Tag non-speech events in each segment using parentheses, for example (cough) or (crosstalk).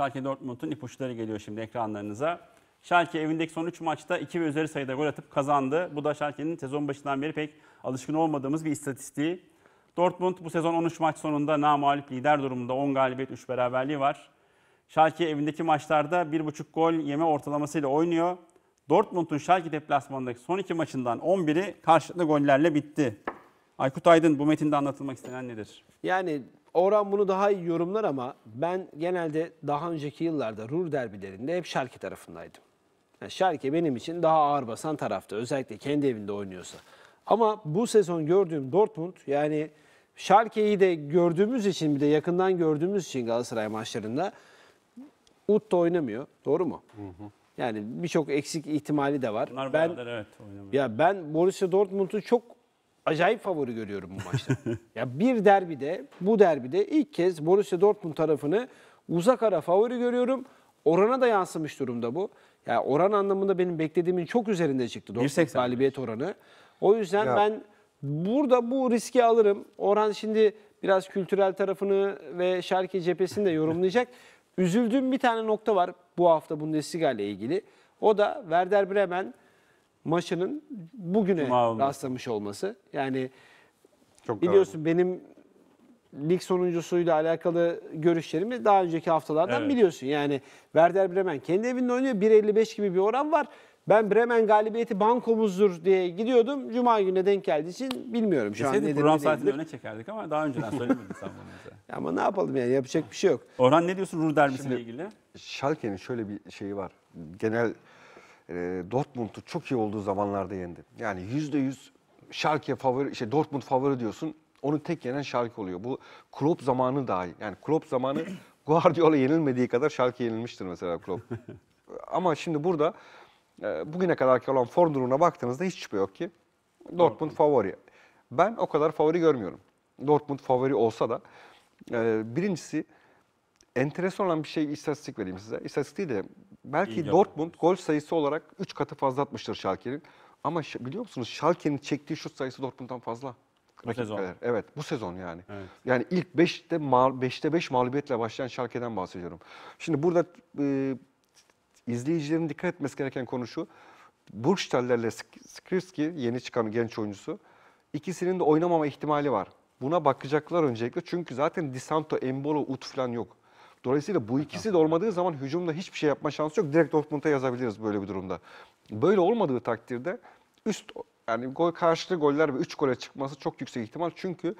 Schalke Dortmund'un ipuçları geliyor şimdi ekranlarınıza. Schalke evindeki son 3 maçta 2 ve üzeri sayıda gol atıp kazandı. Bu da Schalke'nin sezon başından beri pek alışkın olmadığımız bir istatistiği. Dortmund bu sezon 13 maç sonunda namağlup lider durumunda 10 galibiyet 3 beraberliği var. Schalke evindeki maçlarda 1,5 gol yeme ortalamasıyla oynuyor. Dortmund'un Schalke deplasmanındaki son iki maçından 11'i karşılıklı gollerle bitti. Aykut Aydın bu metinde anlatılmak istenen nedir? Yani Orhan bunu daha iyi yorumlar ama ben genelde daha önceki yıllarda Ruhr derbilerinde hep Schalke tarafındaydım. Yani Schalke benim için daha ağır basan tarafta özellikle kendi evinde oynuyorsa. Ama bu sezon gördüğüm Dortmund yani Schalke'yi de gördüğümüz için bir de yakından gördüğümüz için Galatasaray maçlarında Ut da oynamıyor. Doğru mu? Yani birçok eksik ihtimali de var. Bunlar ben beraber evet oynamıyor. ya ben Borussia Dortmund'u çok acayip favori görüyorum bu (laughs) maçta. ya bir derbide, bu derbide ilk kez Borussia Dortmund tarafını uzak ara favori görüyorum. Orana da yansımış durumda bu. Ya oran anlamında benim beklediğimin çok üzerinde çıktı Dortmund 1.85. galibiyet oranı. O yüzden Ya- ben burada bu riski alırım. Orhan şimdi biraz kültürel tarafını ve Schalke cephesini de yorumlayacak. (laughs) Üzüldüğüm bir tane nokta var bu hafta Bundesliga ile ilgili. O da Werder Bremen maçının bugüne Cuma olması. rastlamış olması. Yani Çok biliyorsun benim lig sonuncusuyla alakalı görüşlerimi daha önceki haftalardan Evet. biliyorsun. Yani Werder Bremen kendi evinde oynuyor. 1.55 gibi bir oran var. Ben Bremen galibiyeti bankomuzdur diye gidiyordum. Cuma gününe denk geldiği için bilmiyorum şu an Deseydin nedir program ne değildir. öne çekerdik ama daha önceden söylemedin sen bunu bize. (laughs) Ama ne yapalım yani yapacak bir şey yok. Orhan ne diyorsun Ruhr derbisiyle Şimdi- ilgili? Schalke'nin şöyle bir şeyi var. Genel e, Dortmund'u çok iyi olduğu zamanlarda yendi. Yani yüzde yüz Schalke favori, şey Dortmund favori diyorsun. Onu tek yenen Schalke oluyor. Bu Klopp zamanı dahi. Yani Klopp zamanı (clears throat) Guardiola yenilmediği kadar Schalke yenilmiştir mesela Klopp. (laughs) Ama şimdi burada e, bugüne kadarki olan form durumuna baktığınızda hiç şüphe yok ki Dortmund favori. Ben o kadar favori görmüyorum. Dortmund favori olsa da e, birincisi enteresan olan bir şey istatistik vereyim size. İstatistik değil de belki İyi Dortmund gol sayısı olarak 3 katı fazla atmıştır Schalke'nin. Ama biliyor musunuz Schalke'nin çektiği şut sayısı Dortmund'dan fazla. Rakip sezon. kaleye. Evet bu sezon yani. Evet. Yani ilk 5'te 5'te 5 mağlubiyetle başlayan Schalke'den bahsediyorum. Şimdi burada e, izleyicilerin dikkat etmesi gereken konu şu. Burgstall'lerle Sk- Skripski yeni çıkan genç oyuncusu. ikisinin de oynamama ihtimali var. Buna bakacaklar öncelikle çünkü zaten Di Santo, Embolo, Ut falan yok. Dolayısıyla bu ikisi de olmadığı zaman hücumda hiçbir şey yapma şansı yok. Direkt Dortmund'a yazabiliriz böyle bir durumda. Böyle olmadığı takdirde üst yani gol karşılığı goller ve 3 gole çıkması çok yüksek ihtimal. Çünkü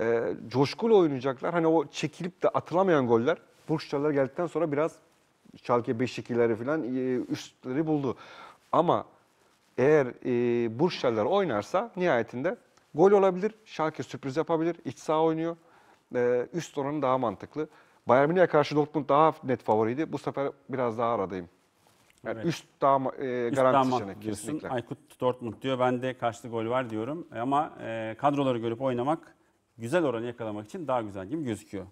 e, coşkulu oynayacaklar. Hani o çekilip de atılamayan goller Burçtaller geldikten sonra biraz Schalke 5-2'leri falan e, üstleri buldu. Ama eğer e, Burçtaller oynarsa nihayetinde gol olabilir. Schalke sürpriz yapabilir. İç saha oynuyor. E, üst oranı daha mantıklı. Bayern Münih'e karşı Dortmund daha net favoriydi. Bu sefer biraz daha aradayım. Yani Evet. üst daha e, Üst garanti damat seçenek diyorsun. kesinlikle. Aykut Dortmund diyor. Ben de karşılıklı gol var diyorum. E Ama e, kadroları görüp oynamak güzel oranı yakalamak için daha güzel gibi gözüküyor.